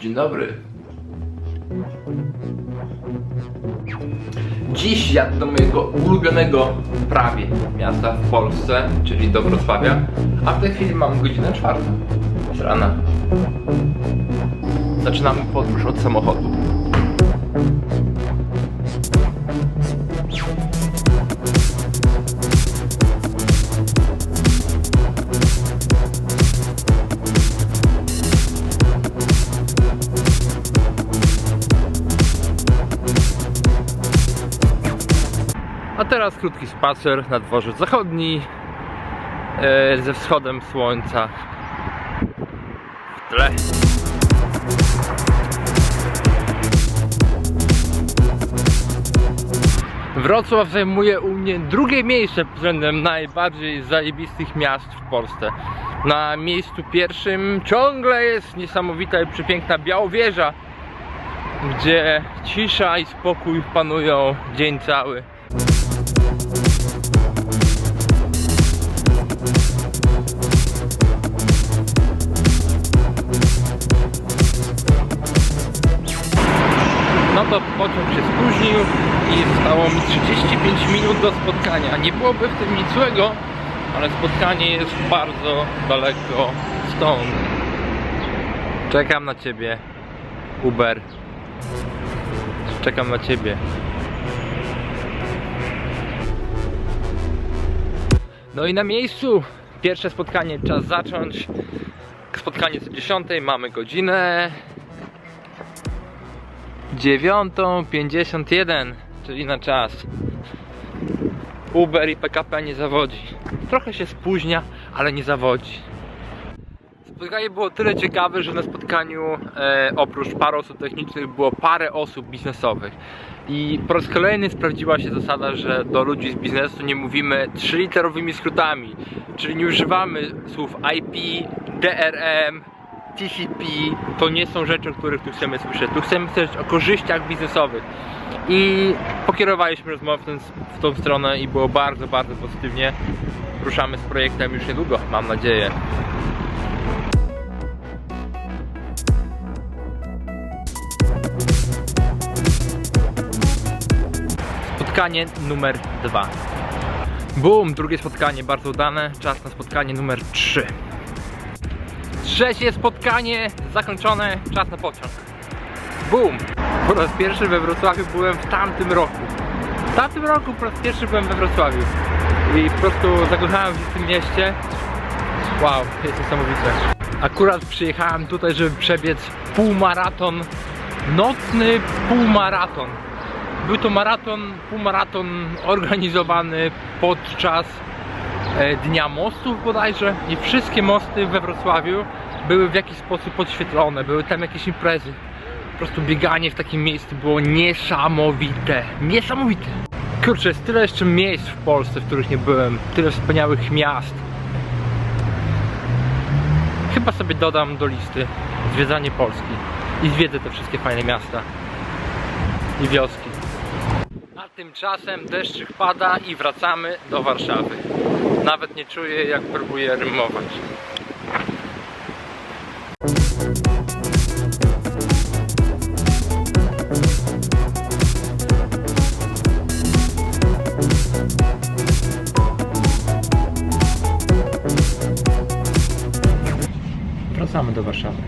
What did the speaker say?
Dzień dobry. Dziś jadę do mojego ulubionego prawie miasta w Polsce, czyli do Wrocławia, a w tej chwili mam godzinę czwartą z rana. Zaczynamy podróż od samochodu. A teraz krótki spacer na dworzec zachodni e, ze wschodem słońca w tle. Wrocław zajmuje u mnie drugie miejsce pod względem najbardziej zajebistych miast w Polsce. Na miejscu pierwszym ciągle jest niesamowita i przepiękna Białowieża, gdzie cisza i spokój panują dzień cały. No to pociąg się spóźnił i zostało mi 35 minut do spotkania. Nie byłoby w tym nic złego, ale spotkanie jest bardzo daleko stąd. Czekam na ciebie, Uber. Czekam na ciebie. No i na miejscu pierwsze spotkanie czas zacząć. Spotkanie co 10, mamy godzinę 9.51, czyli na czas. Uber i PKP nie zawodzi. Trochę się spóźnia, ale nie zawodzi. Spotkanie było tyle ciekawe, że na spotkaniu e, oprócz paru osób technicznych było parę osób biznesowych. I po raz kolejny sprawdziła się zasada, że do ludzi z biznesu nie mówimy trzyliterowymi skrótami, czyli nie używamy słów IP, DRM, TCP. To nie są rzeczy, o których tu chcemy słyszeć. Tu chcemy słyszeć o korzyściach biznesowych. I pokierowaliśmy rozmowę w, ten, w tą stronę i było bardzo, bardzo pozytywnie. Ruszamy z projektem już niedługo, mam nadzieję. Spotkanie numer dwa. Boom, drugie spotkanie bardzo udane. Czas na spotkanie numer 3. Trzecie spotkanie zakończone. Czas na pociąg. Boom! Po raz pierwszy we Wrocławiu byłem w tamtym roku. W tamtym roku po raz pierwszy byłem we Wrocławiu. I po prostu zakochałem się w tym mieście. Wow, jest niesamowite. Akurat przyjechałem tutaj, żeby przebiec półmaraton. Nocny półmaraton. Był to maraton, półmaraton organizowany podczas Dnia Mostów bodajże. Nie wszystkie mosty we Wrocławiu były w jakiś sposób podświetlone, były tam jakieś imprezy. Po prostu bieganie w takim miejscu było niesamowite. Niesamowite. Kurczę, jest tyle jeszcze miejsc w Polsce, w których nie byłem. Tyle wspaniałych miast. Chyba sobie dodam do listy zwiedzanie Polski. I zwiedzę te wszystkie fajne miasta. I wioski. A tymczasem deszczyk pada i wracamy do Warszawy. Nawet nie czuję jak próbuję rymować. Wracamy do Warszawy.